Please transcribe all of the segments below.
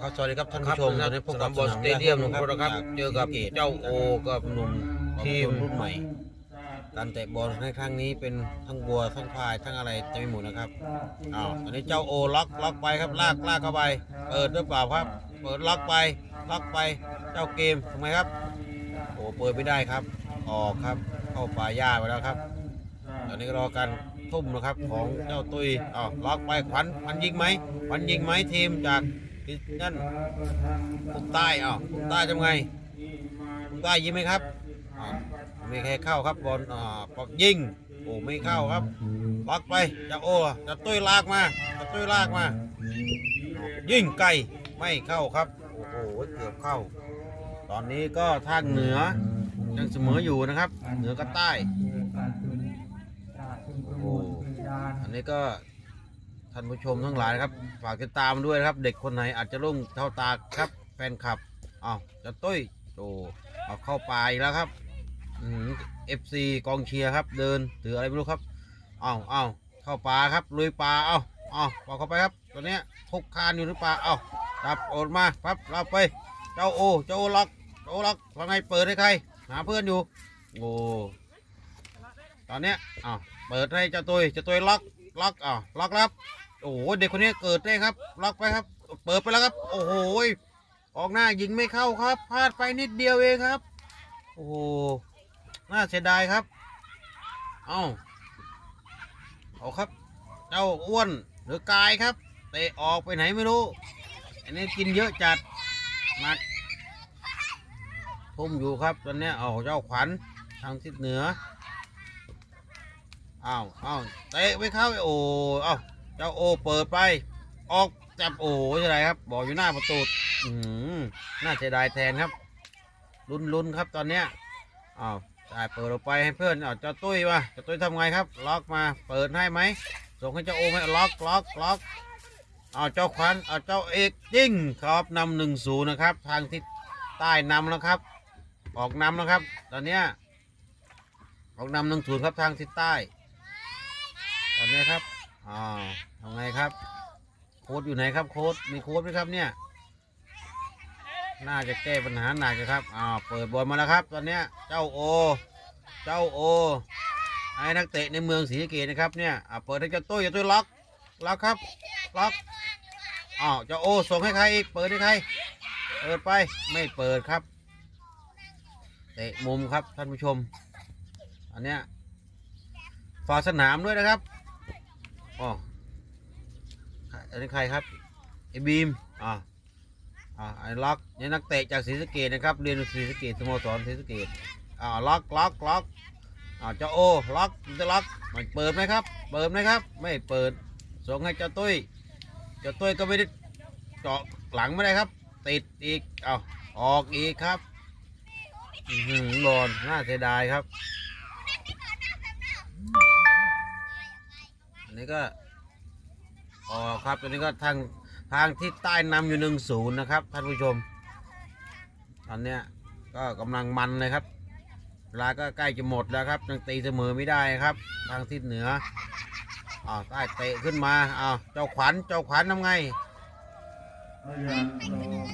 ครับสวัสดีครับท่านครัผู้บชมตอนนี้พบกับบอลสเตเดียมหนุ่มโคราชครับจากเจอกับศรีสะเจ้าโอกับหนุ่มทีทีมมรุ่นใหม่ การเตะบอลในครั้งนี้เป็นทั้งบัวทั้งพายทั้งอะไรเต็มไปหมดนะครับอ้าวตอนนี้เจ้าโอล็อกล็อกไปครับลากลากเข้าไปเปิดหรือเปล่าครับ เปิดล็อกไปล็อกไปเจ้าเกมทำไมครับโอ้เปิดไม่ได้ครับ ออกครับเข้าป่าหญ้าไปแล้วครับ ตอนนี้ก็รอการทุ่มนะครับของเจ้าตุยอ้าวล็อกไปขวัญขวัญยิงไหมขวัญยิงไหมทีมจาก นั่นภูมิใต้อ้าวภูมิใต้ทำไงภูมิใต้ยิงไหมครับไม่แค่เข้าครับบอลอ่าปอกยิงโอ้ไม่เข้าครับล็อกไปจากโอ้จากตุ้ยลากมาจากตุ้ยลากมา ยิงไกลไม่เข้าครับโอ้โหเกือบเข้า ตอนนี้ก็ทางเหนือยังเสมออยู่นะครับ เหนือกับใต้โอ้อันนี้ก็ ท่านผู้ชมทั้งหลายครับ ฝากติดตามด้วยนะครับ เด็กคนไหนอาจจะลุ่งเท่าตาครับ แฟนคลับอ้าวจะตุ้ยโอ้เอาเข้าป่าอีกแล้วครับเอฟซีกองเชียร์ครับ เดินถืออะไรไม่รู้ครับอ้าวอ้าวเข้าป่าครับลุยป่าเอ้าเอ้าปอกเข้าไปครับตัวเนี้ยคุกคานอยู่หรือปล่าเอ้าจับโอนมาปับเราไป เจ้าโอเจ้าโอล็อกเจ้าโอล็อกว่าไงเปิดให้ใคร หาเพื่อนอยู่โอ้ตอนเนี้ยอ้าวเปิดให้เจ้าตุยเจ้าตุยล็อก ล็อกอ้าวล็อกแล้วครับโอ้โหเด็กคนนี้เกิดได้ครับ ล็อกไปครับ เปิดไปแล้วครับ โอ้โหออกหน้ายิงไม่เข้าครับพลาดไปนิดเดียวเองครับ โอ้โหน่าเสียดายครับ เอาเอาครับ เจ้าอ้วนหรือกายครับเตะออกไปไหนไม่รู้ อันนี้กินเยอะจัดมาทุ่มอยู่ครับตอนนี้เอาเจ้าขวัญทางทิศเหนือ อ้าวอ้าวเตะไม่เข้าโอ้เอ้าเจ้าโอเปิดไป ออกจับโอ้ใช่ไรครับ บอกอยู่หน้าประตูอืมน่าเสียดายแทนครับ ลุ้นลุ้นครับตอนเนี้ยอ้าวจ่ายเปิดออกไปให้เพื่อนอ้าวเจ้าตุ้ยวะเจ้าตุ้ยทำไงครับ ล็อกมา เปิดให้ไหม ส่งให้เจ้าโอไหมล็อกล็อกล็อกเอาเจ้าขวัญเอาเจ้าเอกยิงครับนำหนึ่งศูนย์นะครับ ทางทิศใต้นำแล้วครับ ออกนำแล้วครับ ตอนเนี้ยออกนำหนึ่งศูนย์ครับทางทิศใต้ ตอนนี้ครับอ้าทำไงครับ โค้ดอยู่ไหนครับ โค้ดมีโค้ดไหมครับเนี่ย น่าจะแก้ปัญหาหนักนะครับอ้าเปิดบอลมาแล้วครับ ตอนเนี้ยเจ้าโอ เจ้าโอไอ้นักเตะในเมืองศรีสะเกษนะครับเนี่ยอ่าเปิดให้เจ้าตุ้ยเจ้าตุ้ยล็อกล็อกครับล็อกอ้าวเจ้าโอส่งให้ใครอีกเปิดให้ใคร เปิดไปไม่เปิดครับเตะมุมครับท่านผู้ชม อันเนี้ยฝาสนามด้วยนะครับ อ๋ออันนี้ใครครับไอ้บีมอ่าอ่าไอ้ล็อกนี่นักเตะจากศรีสะเกดนะครับเรียนศรีสะเกดสโมสรศรีสะเกดอ่าล็อกล็อกล็อกอ่าเจ้าโอล็อกจะล็อกมันเปิดไหมครับ เปิดไหมครับ ไม่เปิดส่งให้เจ้าตุ้ยเจ้าตุ้ยก็ไม่ได้เจาะหลังไม่ได้ครับ ติดอีกเอาออกอีกครับอือหือโดนน่าเสียดายครับ นนี้ก็ออครับตัวนี้ก็ทางทางที่ใต้นำอยู่หนึ่งศูนย์นะครับท่านผู้ชม ตอนเนี้ยก็กำลังมันเลยครับเวลาก็ใกล้จะหมดแล้วครับยังตีเสมอไม่ได้ครับ ทางทิศเหนืออ้าใต้เตะขึ้นมาอ้าวเจ้าขวัญเจ้าขวัญทำไง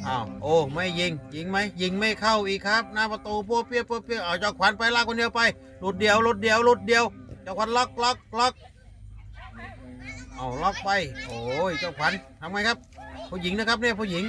อ้าวโอ้ไม่ยิงยิงไหมยิงไม่เข้าอีกครับ หน้าประตูปัวเปียปัวเปียเอาเจ้าขวัญไปลากคนเดียวไปหลุดเดียวหลุดเดียวหลุดเดียว เจ้าขวัญล็อกล็อกล็อก เอาล็อกไป โอ้ยเจ้าขวัญทำไงครับผู้หญิงนะครับเนี่ยผู้หญิง